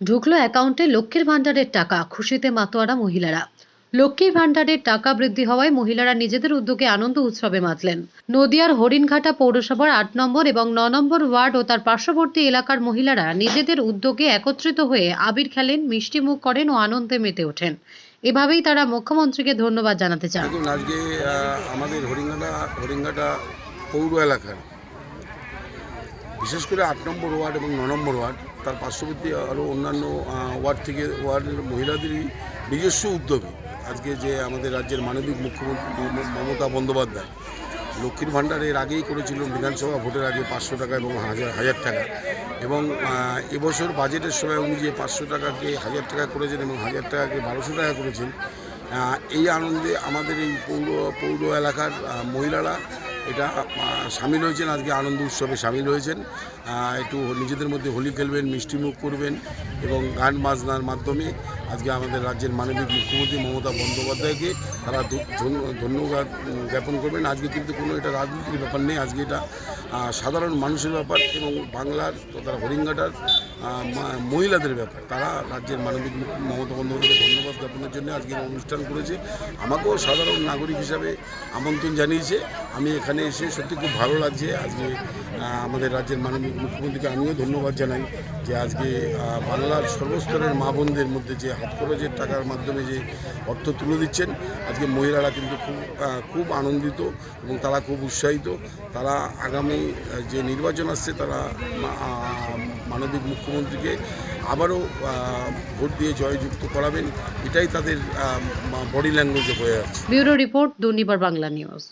ঢুকলো অ্যাকাউন্টে লক্ষ্মীর ভাণ্ডারের টাকা, খুশিতে মাতোয়ারা মহিলারা। লক্ষ্মীর ভাণ্ডারের টাকা বৃদ্ধি হওয়ায় মহিলারা নিজেদের উদ্যোগে আনন্দ উৎসবে মাতলেন। নদিয়ার হরিণঘাটা পৌরসভার আট নম্বর এবং ন নম্বর ওয়ার্ড ও তার পার্শ্ববর্তী এলাকার মহিলারা নিজেদের উদ্যোগে একত্রিত হয়ে আবির খেলেন মিষ্টিমুখ করেন ও আনন্দে মেতে ওঠেন। এভাবেই তারা মুখ্যমন্ত্রীকে ধন্যবাদ জানাতে চান। আজকে আমাদের পৌর এলাকার, বিশেষ করে আট নম্বর ওয়ার্ড এবং ন নম্বর ওয়ার্ড তার পার্শ্ববর্তী আরও অন্যান্য ওয়ার্ড থেকে, ওয়ার্ডের মহিলাদেরই নিজস্ব উদ্যোগে আজকে যে আমাদের রাজ্যের মানবিক মুখ্যমন্ত্রী মমতা বন্দ্যোপাধ্যায় লক্ষ্মীর ভাণ্ডার এর আগেই করেছিল বিধানসভা ভোটের আগে পাঁচশো টাকা এবং হাজার হাজার টাকা এবং এবছর বাজেটের সময় উনি যে পাঁচশো টাকাকে, হাজার টাকা করেছেন এবং হাজার টাকাকে বারোশো টাকা করেছেন এই আনন্দে আমাদের এই পৌর পৌর এলাকার মহিলারা এটা সামিল হয়েছেন, আজকে আনন্দ উৎসবে সামিল হয়েছেন। একটু নিজেদের মধ্যে হোলি খেলবেন মিষ্টিমুখ করবেন এবং গান বাজনার মাধ্যমে আজকে আমাদের রাজ্যের মানবিক মুখ্যমন্ত্রী মমতা বন্দ্যোপাধ্যায়কে তারা ধন্যবাদ জ্ঞাপন করবেন। আজকে কিন্তু কোনো এটা রাজনীতির ব্যাপার নেই, আজকে এটা সাধারণ মানুষের ব্যাপার এবং বাংলার তথা হরিঙ্গাটার মহিলাদের ব্যাপার। তারা রাজ্যের মানবিক মমতা বন্দ্যোপাধ্যায়কে ধন্যবাদ জ্ঞাপনের জন্য আজকের অনুষ্ঠান করেছে। আমাকেও সাধারণ নাগরিক হিসাবে আমন্ত্রণ জানিয়েছে। আমি এখানে এসে সত্যি খুব ভালো লাগছে। আজকে আমাদের রাজ্যের মাননীয় মুখ্যমন্ত্রীকে আমিও ধন্যবাদ জানাই যে আজকে বাংলার সর্বস্তরের মা বোনদের মধ্যে যে হাত খরচের টাকার মাধ্যমে যে অর্থ তুলে দিচ্ছেন, আজকে মহিলারা কিন্তু খুব খুব আনন্দিত এবং তারা খুব উৎসাহিত। তারা আগামী যে নির্বাচন আসছে, তারা মানবিক মুখ্যমন্ত্রীকে আবারও ভোট দিয়ে জয়যুক্ত করাবেন। এটাই তাদের বডি ল্যাঙ্গুয়েজে হয়ে যাচ্ছে। Bureau report Durnibar Bangla news.